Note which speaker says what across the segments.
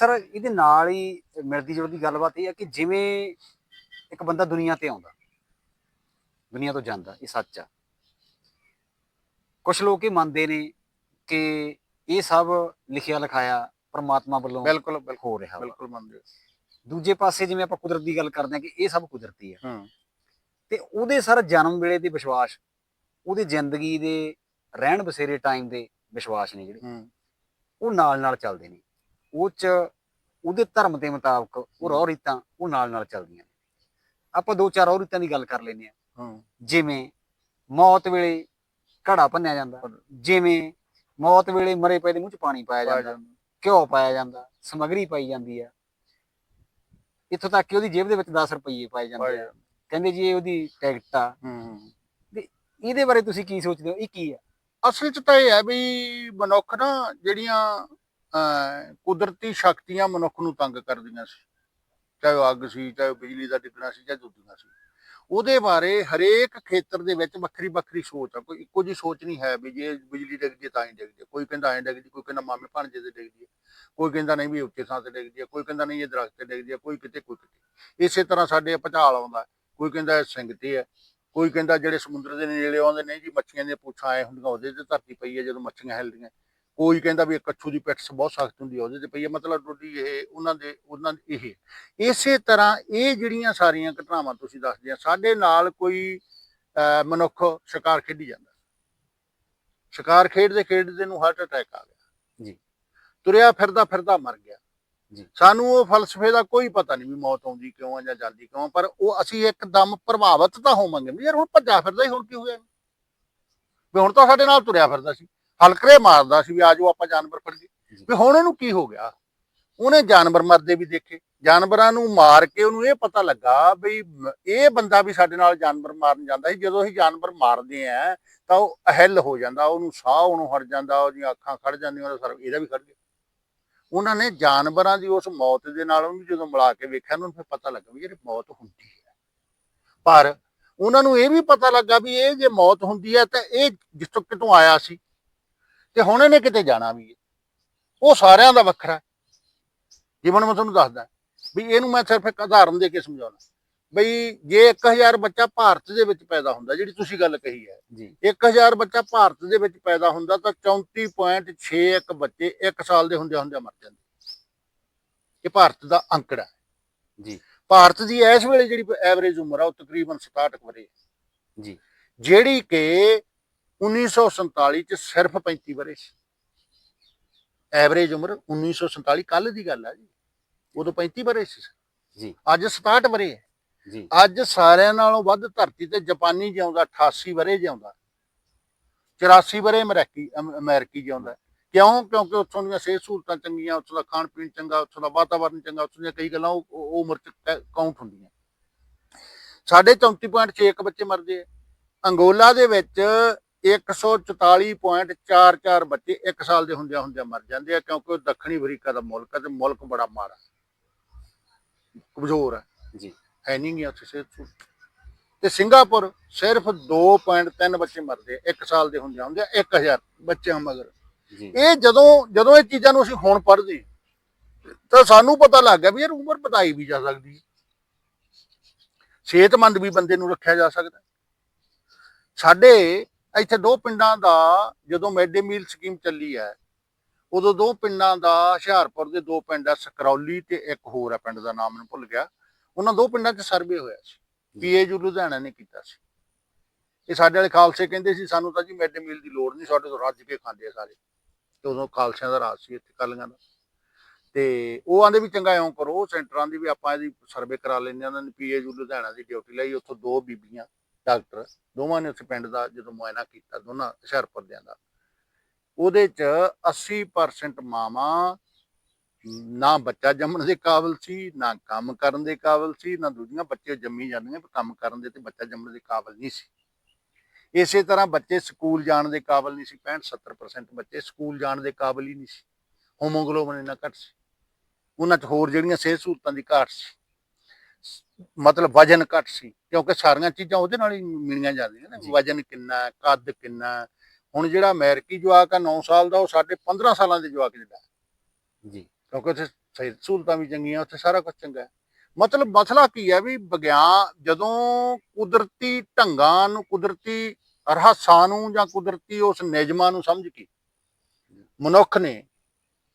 Speaker 1: Sir ਇਹਦੇ ਨਾਲ ਹੀ ਮਿਲਦੀ ਜੁਲਦੀ ਗੱਲਬਾਤ ਇਹ ਹੈ ਕਿ ਜਿਵੇਂ ਇੱਕ ਬੰਦਾ ਦੁਨੀਆ ਤੇ ਆਉਂਦਾ ਦੁਨੀਆ ਤੋਂ ਜਾਂਦਾ ਇਹ ਸੱਚ ਆ। ਕੁਝ ਲੋਕ ਇਹ ਮੰਨਦੇ ਨੇ ਕਿ ਇਹ ਸਭ ਲਿਖਿਆ ਲਿਖਾਇਆ ਪਰਮਾਤਮਾ ਵੱਲੋਂ
Speaker 2: ਬਿਲਕੁਲ ਬਿਲਕੁਲ।
Speaker 1: ਹੋ ਰਿਹਾ।
Speaker 2: ਬਿਲਕੁਲ ਮੰਨਦੇ ਹੋ।
Speaker 1: ਦੂਜੇ ਪਾਸੇ ਜਿਵੇਂ ਆਪਾਂ ਕੁਦਰਤ ਦੀ ਗੱਲ ਕਰਦੇ ਹਾਂ ਕਿ ਇਹ ਸਭ ਕੁਦਰਤੀ ਹੂੰ। ਤੇ ਉਹਦੇ ਸਰ ਜਨਮ ਵੇਲੇ ਦੇ ਵਿਸ਼ਵਾਸ ਉਹਦੀ ਜ਼ਿੰਦਗੀ ਦੇ ਰਹਿਣ ਬਸੇਰੇ ਟਾਈਮ ਦੇ ਵਿਸ਼ਵਾਸ ਨੇ ਜਿਹੜੇ।
Speaker 2: ਹੂੰ।
Speaker 1: ਉਹ ਨਾਲ ਨਾਲ ਚੱਲਦੇ ਨੇ। ਉਹ ਚ ਉਹਦੇ ਧਰਮ ਦੇ ਮੁਤਾਬਕ ਉਹ ਰੋਹ ਰੀਤਾਂ ਉਹ ਨਾਲ ਨਾਲ ਚੱਲਦੀਆਂ ਨੇ। ਆਪਾਂ ਦੋ ਚਾਰ ਰੋਹ ਰੀਤਾਂ ਦੀ ਗੱਲ ਕਰ ਲੈਂਦੇ ਆ
Speaker 2: ਹੂੰ।
Speaker 1: ਜਿਵੇਂ ਮੌਤ ਵੇਲੇ ਘੜਾ ਭੰਨਿਆ ਜਾਂਦਾ। ਜਿਵੇਂ ਮੌਤ ਵੇਲੇ ਮਰੇ ਪਏ ਦੇ ਮੂੰਹ ਚ ਪਾਣੀ ਪਾਇਆ ਜਾਂਦਾ। ਘਿਓ ਪਾਇਆ ਜਾਂਦਾ। ਸਮਗਰੀ ਪਾਈ ਜਾਂਦੀ ਆ। ਇੱਥੋਂ ਤੱਕ ਕਿ ਉਹਦੀ ਜੇਬ ਦੇ ਵਿੱਚ 10 ਰੁਪਏ ਪਾਏ ਜਾਂਦੇ ਆ। ਕਹਿੰਦੇ ਜੀ ਇਹ ਉਹਦੀ ਟਿਕਟ। ਆ
Speaker 2: ਹੂੰ।
Speaker 1: ਇਹਦੇ ਬਾਰੇ ਤੁਸੀਂ ਕੀ ਸੋਚਦੇ ਹੋ? ਇਹ ਕੀ ਆ?
Speaker 2: ਅਸਲ 'ਚ ਤਾਂ ਇਹ ਹੈ ਵੀ ਮਨੁੱਖ ਨਾ ਜਿਹੜੀਆਂ ਕੁਦਰਤੀ ਸ਼ਕਤੀਆਂ ਮਨੁੱਖ ਨੂੰ ਤੰਗ ਕਰਦੀਆਂ ਸੀ। ਚਾਹੇ ਉਹ ਅੱਗ ਸੀ, ਚਾਹੇ ਉਹ ਬਿਜਲੀ ਦਾ ਡਿੱਗਣਾ ਸੀ, ਚਾਹੇ ਦੂਜੀਆਂ ਸੀ। ਉਹਦੇ ਬਾਰੇ ਹਰੇਕ ਖੇਤਰ ਦੇ ਵਿੱਚ ਵੱਖਰੀ ਵੱਖਰੀ ਸੋਚ ਆ। ਕੋਈ ਇੱਕੋ ਜੀ ਸੋਚ ਨਹੀਂ ਹੈ ਵੀ ਜੇ ਬਿਜਲੀ ਡਿੱਗਦੀ ਤਾਂ ਹੀ ਡਿੱਗਦੀ ਕੋਈ ਕਹਿੰਦਾ ਐਂ ਡਿੱਗਦੀ ਕੋਈ ਕਹਿੰਦਾ ਮਾਮੇ ਭਾਣਜੇ ਤੇ ਡਿੱਗਦੀ ਹੈ ਕੋਈ ਕਹਿੰਦਾ ਨਹੀਂ ਵੀ ਉੱਚੇ ਥਾਂ ਤੇ ਡਿੱਗਦੀ ਹੈ ਕੋਈ ਕਹਿੰਦਾ ਨਹੀਂ ਇਹ ਦਰਖਤ ਤੇ ਡਿੱਗਦੀ ਹੈ ਕੋਈ ਕਿਤੇ ਕੋਈ ਕਿਤੇ। ਇਸੇ ਤਰ੍ਹਾਂ ਸਾਡੇ ਭਚਾਲ ਆਉਂਦਾ। ਕੋਈ ਕਹਿੰਦਾ ਇਹ ਸਿੰਘ ਤੇ ਹੈ ਕੋਈ ਕਹਿੰਦਾ ਜਿਹੜੇ ਸਮੁੰਦਰ ਦੇ ਨੇੜੇ ਆਉਂਦੇ ਨੇ ਜੀ, ਮੱਛੀਆਂ ਦੀਆਂ ਪੁੱਛਾਂ ਆਏ ਹੁੰਦੀਆਂ, ਉਹਦੇ ਤੇ ਧਰਤੀ ਪਈ ਹੈ ਜਦੋਂ ਮੱਛੀਆਂ ਹਿਲਦੀਆਂ। ਕੋਈ ਕਹਿੰਦਾ ਵੀ ਕੱਛੂ ਦੀ ਪਿੱਠ ਬਹੁਤ ਸਖਤ ਹੁੰਦੀ ਹੈ ਉਹਦੇ ਤੇ ਪਈ ਹੈ ਮਤਲਬ ਟੋਡੀ ਇਹ ਉਹਨਾਂ ਦੇ ਉਹਨਾਂ ਦੇ ਇਹ। ਇਸੇ ਤਰ੍ਹਾਂ ਇਹ ਜਿਹੜੀਆਂ ਸਾਰੀਆਂ ਘਟਨਾਵਾਂ ਤੁਸੀਂ ਦੱਸਦੇ ਆ ਸਾਡੇ ਨਾਲ ਕੋਈ ਮਨੁੱਖ ਸ਼ਿਕਾਰ ਖੇਡੀ ਜਾਂਦਾ। ਸ਼ਿਕਾਰ ਖੇਡਦੇ ਖੇਡਦੇ ਨੂੰ ਹਾਰਟ ਅਟੈਕ ਆ ਗਿਆ।
Speaker 1: ਜੀ।
Speaker 2: ਤੁਰਿਆ ਫਿਰਦਾ ਫਿਰਦਾ ਮਰ ਗਿਆ।
Speaker 1: ਜੀ।
Speaker 2: ਸਾਨੂੰ ਉਹ ਫਲਸਫੇ ਦਾ ਕੋਈ ਪਤਾ ਨਹੀਂ ਵੀ ਮੌਤ ਆਉਂਦੀ ਕਿਉਂ ਆ ਜਾਂ ਜਾਂਦੀ ਕਿਉਂ ਪਰ ਉਹ ਅਸੀਂ ਇੱਕਦਮ ਪ੍ਰਭਾਵਿਤ ਤਾਂ ਹੋਵਾਂਗੇ ਵੀ ਯਾਰ ਹੁਣ ਭੱਜਾ ਫਿਰਦਾ ਹੀ ਹੁਣ ਕੀ ਹੋਇਆ? ਵੀ ਹੁਣ ਤਾਂ ਸਾਡੇ ਨਾਲ ਤੁਰਿਆ ਫਿਰਦਾ ਸੀ। ਹਲਕਰੇ ਮਾਰਦਾ ਸੀ ਵੀ ਆਜੋ ਆਪਾਂ ਜਾਨਵਰ ਫੜ
Speaker 1: ਜੀ।
Speaker 2: ਵੀ ਹੁਣ ਇਹਨੂੰ ਕੀ ਹੋ ਗਿਆ? ਉਹਨੇ ਜਾਨਵਰ ਮਰਦੇ ਵੀ ਦੇਖੇ। ਜਾਨਵਰਾਂ ਨੂੰ ਮਾਰ ਕੇ ਉਹਨੂੰ ਇਹ ਪਤਾ ਲੱਗਾ ਵੀ ਇਹ ਬੰਦਾ ਵੀ ਸਾਡੇ ਨਾਲ ਜਾਨਵਰ ਮਾਰਨ ਜਾਂਦਾ ਸੀ। ਜਦੋਂ ਅਸੀਂ ਜਾਨਵਰ ਮਾਰਦੇ ਆ ਤਾਂ ਉਹ ਅਹਿਲ ਹੋ ਜਾਂਦਾ ਉਹਨੂੰ ਸਾਹ ਉਹਨੂੰ ਹਟ ਜਾਂਦਾ ਉਹਦੀਆਂ ਅੱਖਾਂ ਖੜ ਜਾਂਦੀਆਂ ਉਹਦਾ ਸਰ ਇਹਦਾ ਵੀ ਖੜ ਗਿਆ। ਉਹਨਾਂ ਨੇ ਜਾਨਵਰਾਂ ਦੀ ਉਸ ਮੌਤ ਦੇ ਨਾਲ ਉਹਨੂੰ ਜਦੋਂ ਮਿਲਾ ਕੇ ਵੇਖਿਆ ਉਹਨੂੰ ਫਿਰ ਪਤਾ ਲੱਗਾ ਵੀ ਇਹ ਮੌਤ ਹੁੰਦੀ ਹੈ। ਪਰ ਉਹਨਾਂ ਨੂੰ ਇਹ ਵੀ ਪਤਾ ਲੱਗਾ ਵੀ ਇਹ ਜੇ ਮੌਤ ਹੁੰਦੀ ਹੈ ਤਾਂ ਇਹ ਜਿੱਥੋਂ ਕਿਤੋਂ ਆਇਆ ਸੀ? ਤੇ ਹੁਣ ਇਹਨੇ ਕਿਤੇ ਜਾਣਾ ਵੀ ਹੈ? ਉਹ ਸਾਰਿਆਂ ਦਾ ਵੱਖਰਾ। ਜਿਵੇਂ ਮੈਂ ਤੁਹਾਨੂੰ ਦੱਸਦਾ ਵੀ ਇਹਨੂੰ ਮੈਂ ਸਿਰਫ ਇੱਕ ਉਦਾਹਰਨ ਦੇ ਕੇ ਸਮਝਾਉਣਾ ਬਈ ਜੇ 1000 ਬੱਚਾ ਭਾਰਤ ਦੇ ਵਿੱਚ ਪੈਦਾ ਹੁੰਦਾ ਜਿਹੜੀ ਤੁਸੀਂ ਗੱਲ ਕਹੀ ਹੈ
Speaker 1: ਜੀ।
Speaker 2: 1000 ਬੱਚਾ ਭਾਰਤ ਦੇ ਵਿੱਚ ਪੈਦਾ ਹੁੰਦਾ ਤਾਂ 34.61 ਬੱਚੇ 1 ਸਾਲ ਦੇ ਹੁੰਦੇ ਹੁੰਦੇ ਮਰ ਜਾਂਦੇ। ਇਹ ਭਾਰਤ ਦਾ ਅੰਕੜਾ ਹੈ।
Speaker 1: ਜੀ।
Speaker 2: ਭਾਰਤ ਦੀ ਇਸ ਵੇਲੇ ਜਿਹੜੀ ਐਵਰੇਜ ਉਮਰ ਆ ਉਹ ਤਕਰੀਬਨ 67 ਵਰੇ ਹੈ।
Speaker 1: ਜੀ।
Speaker 2: ਜਿਹੜੀ ਕਿ 1947 ਚ ਸਿਰਫ 35 ਵਰੇ ਸੀ। ਐਵਰੇਜ ਉਮਰ 1947 ਕੱਲ ਦੀ ਗੱਲ ਆ ਜੀ। ਉਦੋਂ 35 ਵਰੇ ਸੀ
Speaker 1: ਜੀ।
Speaker 2: ਅੱਜ 67 ਵਰੇ ਹੈ
Speaker 1: ਜੀ।
Speaker 2: ਅੱਜ ਸਾਰਿਆਂ ਨਾਲੋਂ ਵੱਧ ਧਰਤੀ ਤੇ ਜਾਪਾਨੀ ਜਿਉਂਦਾ 88 ਵਰੇ ਜਿਉਂਦਾ। 84 ਵਰੇ ਅਮਰੀਕੀ ਅਮ- ਅਮਰੀਕੀ ਜਿਉਂਦਾ। ਕਿਉਂ? ਕਿਉਂਕਿ ਉੱਥੋਂ ਦੀਆਂ ਸਿਹਤ ਸਹੂਲਤਾਂ ਚੰਗੀਆਂ ਉੱਥੋਂ ਦਾ ਖਾਣ ਪੀਣ ਚੰਗਾ ਉੱਥੋਂ ਦਾ ਵਾਤਾਵਰਨ ਚੰਗਾ ਉੱਥੋਂ ਦੀਆਂ ਕਈ ਗੱਲਾਂ ਉਹ ਉਮਰ ਚ ਕਾਊਂਟ ਹੁੰਦੀਆਂ। ਸਾਡੇ 34.61 ਬੱਚੇ ਮਰਦੇ ਆ। ਅੰਗੋਲਾ ਦੇ ਵਿੱਚ 144.44 ਬੱਚੇ 1 ਸਾਲ ਦੇ ਹੁੰਦਿਆਂ ਹੁੰਦਿਆਂ ਮਰ ਜਾਂਦੇ ਆ ਕਿਉਂਕਿ ਉਹ ਦੱਖਣੀ ਅਫਰੀਕਾ ਦਾ ਮੁਲਕ ਹੈ ਤੇ ਮੁਲਕ ਬੜਾ ਮਾੜਾ ਕਮਜ਼ੋਰ ਹੈ
Speaker 1: ਜੀ।
Speaker 2: ਹੈ ਨਹੀਂ ਗਿਆ ਉੱਥੇ ਸਿਹਤ ਤੇ ਸਿੰਗਾਪੁਰ ਸਿਰਫ 2.3 ਬੱਚੇ ਮਰਦੇ ਆ 1 ਸਾਲ ਦੇ ਹੁੰਦੇ ਹੁੰਦੇ 1000 ਬੱਚਿਆਂ ਮਗਰ। ਇਹ ਜਦੋਂ ਜਦੋਂ ਇਹ ਚੀਜ਼ਾਂ ਨੂੰ ਅਸੀਂ ਹੁਣ ਪੜ੍ਹਦੇ ਤਾਂ ਸਾਨੂੰ ਪਤਾ ਲੱਗ ਗਿਆ ਵੀ ਯਾਰ ਉਮਰ ਵਧਾਈ ਵੀ ਜਾ ਸਕਦੀ ਹੈ ਸਿਹਤਮੰਦ ਵੀ ਬੰਦੇ ਨੂੰ ਰੱਖਿਆ ਜਾ ਸਕਦਾ। ਸਾਡੇ ਇੱਥੇ ਦੋ ਪਿੰਡਾਂ ਦਾ ਜਦੋਂ ਮਿਡ ਡੇ ਮੀਲ ਸਕੀਮ ਚੱਲੀ ਹੈ ਉਦੋਂ ਦੋ ਪਿੰਡਾਂ ਦਾ ਹੁਸ਼ਿਆਰਪੁਰ ਦੇ ਦੋ ਪਿੰਡ ਆ ਸਕਰੌਲੀ ਤੇ ਇੱਕ ਹੋਰ ਆ ਪਿੰਡ ਦਾ ਨਾਮ ਮੈਨੂੰ ਭੁੱਲ ਗਿਆ। ਉਹਨਾਂ ਦੋ ਪਿੰਡਾਂ 'ਚ ਸਰਵੇ ਹੋਇਆ ਸੀ। ਪੀਏਯੂ ਲੁਧਿਆਣਾ ਨੇ ਕੀਤਾ ਸੀ। ਇਹ ਸਾਡੇ ਵਾਲੇ ਖਾਲਸੇ ਕਹਿੰਦੇ ਸੀ ਸਾਨੂੰ ਤਾਂ ਜੀ ਮਿਡ ਡੇ ਮੀਲ ਦੀ ਲੋੜ ਨਹੀਂ ਸਾਡੇ ਤੋਂ ਰੱਜ ਕੇ ਖਾਂਦੇ ਆ ਸਾਰੇ। ਤੇ ਉਦੋਂ ਖਾਲਸਿਆਂ ਦਾ ਰਾਜ ਸੀ ਇੱਥੇ ਕਾਲੀਆਂ ਦਾ। ਤੇ ਉਹ ਆਂਦੇ ਵੀ ਚੰਗਾ ਇਉਂ ਕਰੋ ਸੈਂਟਰਾਂ ਦੀ ਵੀ ਆਪਾਂ ਇਹਦੀ ਸਰਵੇ ਕਰਾ ਲੈਂਦੇ ਆ ਉਹਨਾਂ ਨੇ ਪੀਏਯੂ ਲੁਧਿਆਣਾ ਦੀ ਡਿਊਟੀ ਲਈ ਉੱਥੋਂ ਦੋ ਬੀਬੀਆਂ ਡਾਕਟਰ ਦੋਵਾਂ ਨੇ ਉਸ ਪਿੰਡ ਦਾ ਜਦੋਂ ਮੁਆਇਨਾ ਕੀਤਾ ਦੋਨਾਂ ਹੁਸ਼ਿਆਰਪੁਰ ਦਿਆਂ ਦਾ, ਉਹਦੇ ਚ 80% ਮਾਵਾਂ ਨਾ ਬੱਚਾ ਜੰਮਣ ਦੇ ਕਾਬਿਲ ਸੀ, ਨਾ ਕੰਮ ਕਰਨ ਦੇ ਕਾਬਿਲ ਸੀ, ਨਾ ਦੂਜੀਆਂ ਬੱਚੇ ਜੰਮੀ ਜਾਂਦੀਆਂ, ਪਰ ਕੰਮ ਕਰਨ ਦੇ ਤੇ ਬੱਚਾ ਜੰਮਣ ਦੇ ਕਾਬਿਲ ਨਹੀਂ ਸੀ। ਇਸੇ ਤਰ੍ਹਾਂ ਬੱਚੇ ਸਕੂਲ ਜਾਣ ਦੇ ਕਾਬਿਲ ਨਹੀਂ ਸੀ 65 70% ਬੱਚੇ ਸਕੂਲ ਜਾਣ ਦੇ ਕਾਬਿਲ ਹੀ ਨਹੀਂ ਸੀ। ਹੋਮੋਗਲੋਬਨ ਇੰਨਾ ਘੱਟ ਸੀ। ਉਹਨਾਂ 'ਚ ਹੋਰ ਜਿਹੜੀਆਂ ਸਿਹਤ ਸਹੂਲਤਾਂ ਦੀ ਘਾਟ ਸੀ। ਮਤਲਬ ਵਜਨ ਘੱਟ ਸੀ ਕਿਉਂਕਿ ਸਾਰੀਆਂ ਚੀਜ਼ਾਂ ਉਹਦੇ ਨਾਲ ਹੀ ਮਿਲੀਆਂ ਜਾਂਦੀਆਂ ਨੇ। ਵਜਨ ਕਿੰਨਾ ਕੱਦ ਕਿੰਨਾ। ਹੁਣ ਜਿਹੜਾ ਅਮਰੀਕੀ ਜਵਾਕ ਆ 9 ਸਾਲ ਦਾ ਉਹ ਸਾਡੇ 15 ਸਾਲਾਂ ਦੇ ਜਵਾਕ ਜਿਹੜਾ
Speaker 1: ਜੀ
Speaker 2: ਕਿਉਂਕਿ ਉੱਥੇ ਸਹੂਲਤਾਂ ਵੀ ਚੰਗੀਆਂ ਉੱਥੇ ਸਾਰਾ ਕੁਝ ਚੰਗਾ ਹੈ ਮਤਲਬ ਮਸਲਾ ਕੀ ਹੈ ਵੀ ਵਿਗਿਆਨ ਜਦੋਂ ਕੁਦਰਤੀ ਢੰਗਾਂ ਨੂੰ ਕੁਦਰਤੀ ਰਹੱਸਾਂ ਨੂੰ ਜਾਂ ਕੁਦਰਤੀ ਉਸ ਨਿਯਮਾਂ ਨੂੰ ਸਮਝ ਕੇ ਮਨੁੱਖ ਨੇ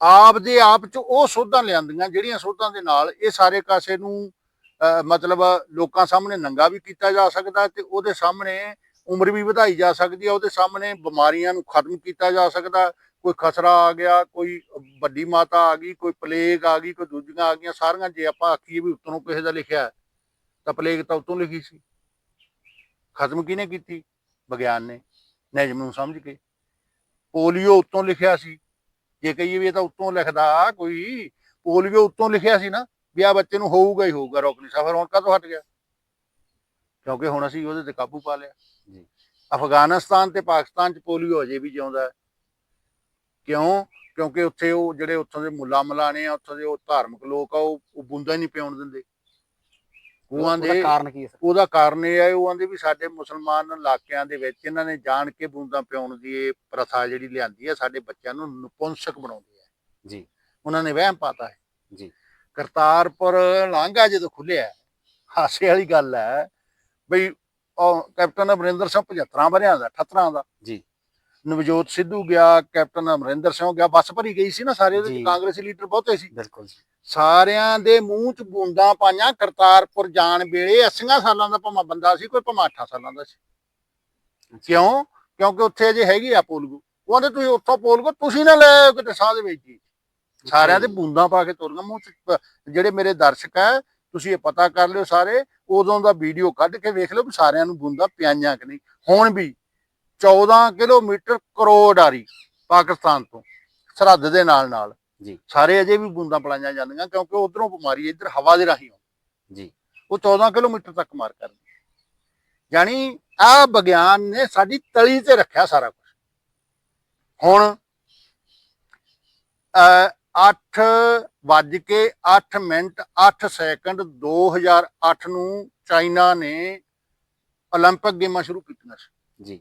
Speaker 2: ਆਪ ਦੇ ਆਪ ਚ ਉਹ ਸੋਧਾਂ ਲਿਆਂਦੀਆਂ ਜਿਹੜੀਆਂ ਸੋਧਾਂ ਦੇ ਨਾਲ ਇਹ ਸਾਰੇ ਕਾਸੇ ਨੂੰ ਮਤਲਬ ਲੋਕਾਂ ਸਾਹਮਣੇ ਨੰਗਾ ਵੀ ਕੀਤਾ ਜਾ ਸਕਦਾ ਤੇ ਉਹਦੇ ਸਾਹਮਣੇ ਉਮਰ ਵੀ ਵਧਾਈ ਜਾ ਸਕਦੀ ਹੈ, ਉਹਦੇ ਸਾਹਮਣੇ ਬਿਮਾਰੀਆਂ ਨੂੰ ਖਤਮ ਕੀਤਾ ਜਾ ਸਕਦਾ ਕੋਈ ਖਸਰਾ ਆ ਗਿਆ, ਕੋਈ ਵੱਡੀ ਮਾਤਾ ਆ ਗਈ, ਕੋਈ ਪਲੇਗ ਆ ਗਈ, ਕੋਈ ਦੂਜੀਆਂ ਆ ਗਈਆਂ, ਸਾਰੀਆਂ ਜੇ ਆਪਾਂ ਆਖੀਏ ਵੀ ਉੱਤੋਂ ਕਿਸੇ ਦਾ ਲਿਖਿਆ ਤਾਂ ਪਲੇਗ ਤਾਂ ਉੱਤੋਂ ਲਿਖੀ ਸੀ। ਖਤਮ ਕਿਹਨੇ ਕੀਤੀ? ਵਿਗਿਆਨ ਨੇ, ਨਿਯਮ ਨੂੰ ਸਮਝ ਕੇ। ਪੋਲੀਓ ਉੱਤੋਂ ਲਿਖਿਆ ਸੀ। ਜੇ ਕਹੀਏ ਵੀ ਇਹ ਤਾਂ ਉੱਤੋਂ ਲਿਖਦਾ ਕੋਈ, ਪੋਲੀਓ ਉੱਤੋਂ ਲਿਖਿਆ ਸੀ ਨਾ ਵੀ ਆ ਬੱਚੇ ਨੂੰ ਹੋਊਗਾ ਹੀ ਹੋਊਗਾ ਰੋਕ ਨਹੀਂ ਸਫਰ ਹੁਣ ਕਦੋਂ ਹਟ ਗਿਆ? ਕਿਉਂਕਿ ਹੁਣ ਅਸੀਂ ਉਹਦੇ ਤੇ ਕਾਬੂ ਪਾ ਲਿਆ।
Speaker 1: ਜੀ।
Speaker 2: ਅਫਗਾਨਿਸਤਾਨ ਤੇ ਪਾਕਿਸਤਾਨ ਚ ਪੋਲੀਓ ਅਜੇ ਵੀ ਜਿਉਂਦਾ ਕਿਉਂ? ਕਿਉਂਕਿ ਉੱਥੇ ਉਹ ਜਿਹੜੇ ਉੱਥੋਂ ਦੇ ਮੁੱਲਾ ਮਲਾਣੇ ਆ ਉੱਥੋਂ ਦੇ ਉਹ ਧਾਰਮਿਕ ਲੋਕ ਆ ਉਹ ਬੂੰਦਾਂ ਹੀ ਨਹੀਂ ਪਿਉਣ ਦਿੰਦੇ। ਉਹ ਆਂਦੇ
Speaker 1: ਕਾਰਨ ਕੀ ਹੈ
Speaker 2: ਉਹਦਾ ਕਾਰਨ ਇਹ ਹੈ ਉਹ ਆਂਦੇ ਵੀ ਸਾਡੇ ਮੁਸਲਮਾਨ ਇਲਾਕਿਆਂ ਦੇ ਵਿੱਚ ਇਹਨਾਂ ਨੇ ਜਾਣ ਕੇ ਬੂੰਦਾਂ ਪਿਉਣ ਦੀ ਇਹ ਪ੍ਰਥਾ ਜਿਹੜੀ ਲਿਆਂਦੀ ਹੈ ਸਾਡੇ ਬੱਚਿਆਂ ਨੂੰ ਨਪੁੰਸਕ ਬਣਾਉਂਦੀ ਹੈ।
Speaker 1: ਜੀ।
Speaker 2: ਉਹਨਾਂ ਨੇ ਵਹਿਮ ਪਾਤਾ ਹੈ।
Speaker 1: ਜੀ।
Speaker 2: ਕਰਤਾਰਪੁਰ ਲਾਂਘਾ ਜਦੋਂ ਖੁੱਲਿਆ ਹਾਸੇ ਵਾਲੀ ਗੱਲ ਹੈ ਬਈ ਉਹ ਕੈਪਟਨ ਅਮਰਿੰਦਰ ਸਿੰਘ 75 ਵਰਿਆਂ ਦਾ 78 ਦਾ।
Speaker 1: ਜੀ।
Speaker 2: ਨਵਜੋਤ ਸਿੱਧੂ ਗਿਆ ਕੈਪਟਨ ਅਮਰਿੰਦਰ ਸਿੰਘ ਗਿਆ ਬੱਸ ਭਰੀ ਗਈ ਸੀ ਨਾ ਸਾਰੇ ਉਹਦੇ ਕਾਂਗਰਸੀ ਲੀਡਰ ਬਹੁਤੇ ਸੀ।
Speaker 1: ਬਿਲਕੁਲ ਜੀ।
Speaker 2: ਸਾਰਿਆਂ ਦੇ ਮੂੰਹ 'ਚ ਬੂੰਦਾਂ ਪਾਈਆਂ ਕਰਤਾਰਪੁਰ ਜਾਣ ਵੇਲੇ 80 ਸਾਲਾਂ ਦਾ ਭਾਵੇਂ ਬੰਦਾ ਸੀ ਕੋਈ ਭਾਵੇਂ 8 ਸਾਲਾਂ ਦਾ ਸੀ। ਕਿਉਂ? ਕਿਉਂਕਿ ਉੱਥੇ ਅਜੇ ਹੈਗੀ ਆ ਪੋਲਗੋ। ਉਹ ਕਹਿੰਦੇ ਤੁਸੀਂ ਉੱਥੋਂ ਪੋਲਗੋ ਤੁਸੀਂ ਨਾ ਲੈ ਕਿਤੇ ਸਾਹ ਦੇ ਵਿੱਚ। ਸਾਰਿਆਂ ਦੇ ਬੂੰਦਾਂ ਪਾ ਕੇ ਤੁਰੀਆਂ ਮੂੰਹ 'ਚ ਜਿਹੜੇ ਮੇਰੇ ਦਰਸ਼ਕ ਹੈ ਤੁਸੀਂ ਇਹ ਪਤਾ ਕਰ ਲਿਓ ਸਾਰੇ ਉਦੋਂ ਦਾ ਵੀਡੀਓ ਕੱਢ ਕੇ ਵੇਖ ਲਿਓ ਸਾਰਿਆਂ ਨੂੰ ਬੂੰਦਾਂ ਪਿਆਈਆਂ ਕਿ ਨਹੀਂ। ਹੁਣ ਵੀ 14 ਕਿਲੋਮੀਟਰ ਕਰੋੜਾਰੀ ਪਾਕਿਸਤਾਨ ਤੋਂ ਸਰਹੱਦ ਦੇ ਨਾਲ ਨਾਲ
Speaker 1: ਜੀ।
Speaker 2: ਸਾਰੇ ਅਜੇ ਵੀ ਬੂੰਦਾਂ ਪਲਾਈਆਂ ਜਾਂਦੀਆਂ ਕਿਉਂਕਿ ਉਧਰੋਂ ਬਿਮਾਰੀ ਇੱਧਰ ਹਵਾ ਦੇ ਰਾਹੀਂ ਆਉਂਦੀ।
Speaker 1: ਜੀ।
Speaker 2: ਉਹ 14 ਕਿਲੋਮੀਟਰ ਤੱਕ ਮਾਰ ਕਰਦੀ ਯਾਨੀ ਆ ਵਿਗਿਆਨ ਨੇ ਸਾਡੀ ਤਲੀ ਤੇ ਰੱਖਿਆ ਸਾਰਾ ਕੁਝ ਹੁਣ 8 ਵੱਜ ਕੇ 8 ਮਿੰਟ 8 ਸੈਕਿੰਡ 2008 ਨੂੰ ਚਾਈਨਾ ਨੇ 올림픽 ਗੇਮਾਂ ਸ਼ੁਰੂ ਕੀਤੀਆਂ ਸੀ
Speaker 1: ਜੀ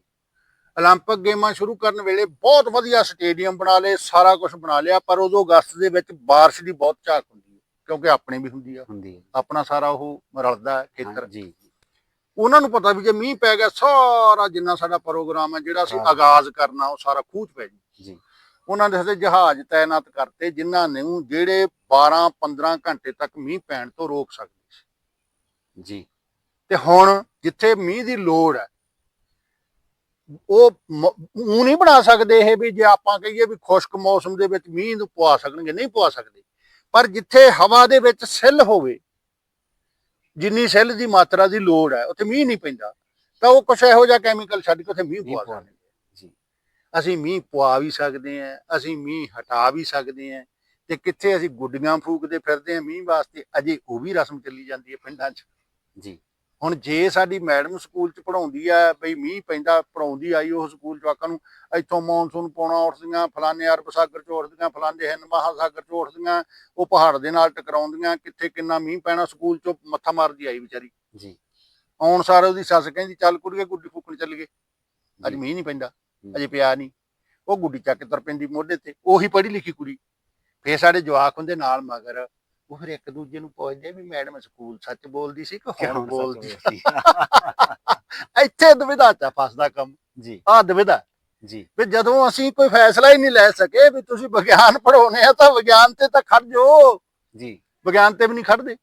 Speaker 2: 올림픽 ਗੇਮਾਂ ਸ਼ੁਰੂ ਕਰਨ ਵੇਲੇ ਬਹੁਤ ਵਧੀਆ ਸਟੇਡੀਅਮ ਬਣਾ ਲਏ ਸਾਰਾ ਕੁਝ ਬਣਾ ਲਿਆ ਪਰ ਉਦੋਂ ਅਗਸਤ ਦੇ ਵਿੱਚ ਬਾਰਿਸ਼ ਦੀ ਬਹੁਤ ਝਾਕ ਹੁੰਦੀ ਹੈ ਕਿਉਂਕਿ ਆਪਣੇ ਵੀ ਹੁੰਦੀ ਆ
Speaker 1: ਹੁੰਦੀ ਹੈ
Speaker 2: ਆਪਣਾ ਸਾਰਾ ਉਹ ਰਲਦਾ ਹੈ ਖੇਤਰ
Speaker 1: ਹਾਂ, ਜੀ ਜੀ
Speaker 2: ਉਹਨਾਂ ਨੂੰ ਪਤਾ ਵੀ ਜੇ ਮੀਂਹ ਪੈ ਗਿਆ ਸਾਰਾ ਜਿੰਨਾ ਸਾਡਾ ਪ੍ਰੋਗਰਾਮ ਹੈ ਜਿਹੜਾ ਅਸੀਂ
Speaker 1: ਹਾਂ।
Speaker 2: ਆਗਾਜ਼ ਕਰਨਾ ਉਹ ਸਾਰਾ ਖੂਚ ਪੈ ਜੀ
Speaker 1: ਜੀ
Speaker 2: ਉਹਨਾਂ ਦੇ ਹੱਥੇ ਜਹਾਜ਼ ਤਾਇਨਾਤ ਕਰਤੇ ਜਿਨ੍ਹਾਂ ਨੂੰ ਜਿਹੜੇ 12 15 ਘੰਟੇ ਤੱਕ ਮੀਂਹ ਪੈਣ ਤੋਂ ਰੋਕ ਸਕਦੇ ਸੀ।
Speaker 1: ਜੀ।
Speaker 2: ਤੇ ਹੁਣ ਜਿੱਥੇ ਮੀਂਹ ਦੀ ਲੋੜ ਹੈ ਉਹ ਉਹ ਨਹੀਂ ਬਣਾ ਸਕਦੇ ਇਹ ਵੀ ਜੇ ਆਪਾਂ ਕਹੀਏ ਵੀ ਖੁਸ਼ਕ ਮੌਸਮ ਦੇ ਵਿੱਚ ਮੀਂਹ ਨੂੰ ਪਵਾ ਸਕਣਗੇ ਨਹੀਂ ਪਵਾ ਸਕਦੇ। ਪਰ ਜਿੱਥੇ ਹਵਾ ਦੇ ਵਿੱਚ ਸਿੱਲ ਹੋਵੇ ਜਿੰਨੀ ਸਿੱਲ ਦੀ ਮਾਤਰਾ ਦੀ ਲੋੜ ਹੈ ਉੱਥੇ ਮੀਂਹ ਨਹੀਂ ਪੈਂਦਾ ਤਾਂ ਉਹ ਕੁਛ ਇਹੋ ਜਿਹਾ ਕੈਮੀਕਲ ਛੱਡ ਕੇ ਉੱਥੇ ਮੀਂਹ ਪਵਾ ਸਕਦੇ। ਅਸੀਂ ਮੀਂਹ ਪਵਾ ਵੀ ਸਕਦੇ ਹਾਂ ਅਸੀਂ ਮੀਂਹ ਹਟਾ ਵੀ ਸਕਦੇ ਹਾਂ ਤੇ ਕਿੱਥੇ ਅਸੀਂ ਗੁੱਡੀਆਂ ਫੂਕਦੇ ਫਿਰਦੇ ਹਾਂ ਮੀਂਹ ਵਾਸਤੇ ਅਜੇ ਉਹ ਵੀ ਰਸਮ ਚੱਲੀ ਜਾਂਦੀ ਹੈ ਪਿੰਡਾਂ 'ਚ।
Speaker 1: ਜੀ।
Speaker 2: ਹੁਣ ਜੇ ਸਾਡੀ ਮੈਡਮ ਸਕੂਲ 'ਚ ਪੜਾਉਂਦੀ ਆ ਬਈ ਮੀਂਹ ਪੈਂਦਾ ਪੜਾਉਂਦੀ ਆਈ ਉਹ ਸਕੂਲ ਜਵਾਕਾਂ ਨੂੰ ਇੱਥੋਂ ਮੌਨਸੂਨ ਪੌਣਾ ਉੱਠਦੀਆਂ ਫਲਾਣੇ ਅਰਬ ਸਾਗਰ 'ਚ ਉੱਠਦੀਆਂ ਫਲਾਣੇ ਹਿੰਦ ਮਹਾਸਾਗਰ 'ਚ ਉੱਠਦੀਆਂ ਉਹ ਪਹਾੜ ਦੇ ਨਾਲ ਟਕਰਾਉਂਦੀਆਂ ਕਿੱਥੇ ਕਿੰਨਾ ਮੀਂਹ ਪੈਣਾ ਸਕੂਲ 'ਚੋਂ ਮੱਥਾ ਮਾਰਦੀ ਆਈ ਵਿਚਾਰੀ।
Speaker 1: ਜੀ।
Speaker 2: ਆਉਣ ਸਾਰ ਉਹਦੀ ਸੱਸ ਕਹਿੰਦੀ ਚੱਲ ਕੁੜੀਏ ਗੁੱਡੀ ਫੂਕਣ ਚੱਲੀਏ। ਅੱਜ। ਮੀਂਹ ਨਹੀਂ ਪੈਂਦਾ। ਅਜੇ ਪਿਆ ਨਹੀਂ ਉਹ ਗੁੱਡੀ ਚੱਕ ਕੇ ਤੁਰ ਪੈਂਦੀ ਮੋਢੇ ਤੇ। ਉਹੀ ਪੜ੍ਹੀ ਲਿਖੀ ਕੁੜੀ। ਫੇਰ ਸਾਡੇ ਜਵਾਕ ਹੁੰਦੇ ਨਾਲ ਮਗਰ। ਉਹ ਫਿਰ ਇੱਕ ਦੂਜੇ ਨੂੰ ਪੁੱਛਦੇ ਵੀ ਮੈਡਮ ਸਕੂਲ ਸੱਚ ਬੋਲਦੀ ਸੀ ਕਿ ਹੁਣ ਬੋਲਦੀ
Speaker 1: ਸੀ?
Speaker 2: ਇੱਥੇ ਦੁਵਿਧਾ ਚ ਫਸਦਾ ਕੰਮ।
Speaker 1: ਜੀ।
Speaker 2: ਆ ਦੁਵਿਧਾ।
Speaker 1: ਜੀ।
Speaker 2: ਵੀ ਜਦੋਂ ਅਸੀਂ ਕੋਈ ਫੈਸਲਾ ਹੀ ਨਹੀਂ ਲੈ ਸਕੇ ਵੀ ਤੁਸੀਂ ਵਿਗਿਆਨ ਪੜਾਉਨੇ ਆ ਤਾਂ ਵਿਗਿਆਨ ਤੇ ਤਾਂ ਖੜ ਜਾਓ।
Speaker 1: ਜੀ।
Speaker 2: ਵਿਗਿਆਨ ਤੇ ਵੀ ਨਹੀਂ ਖੜਦੇ।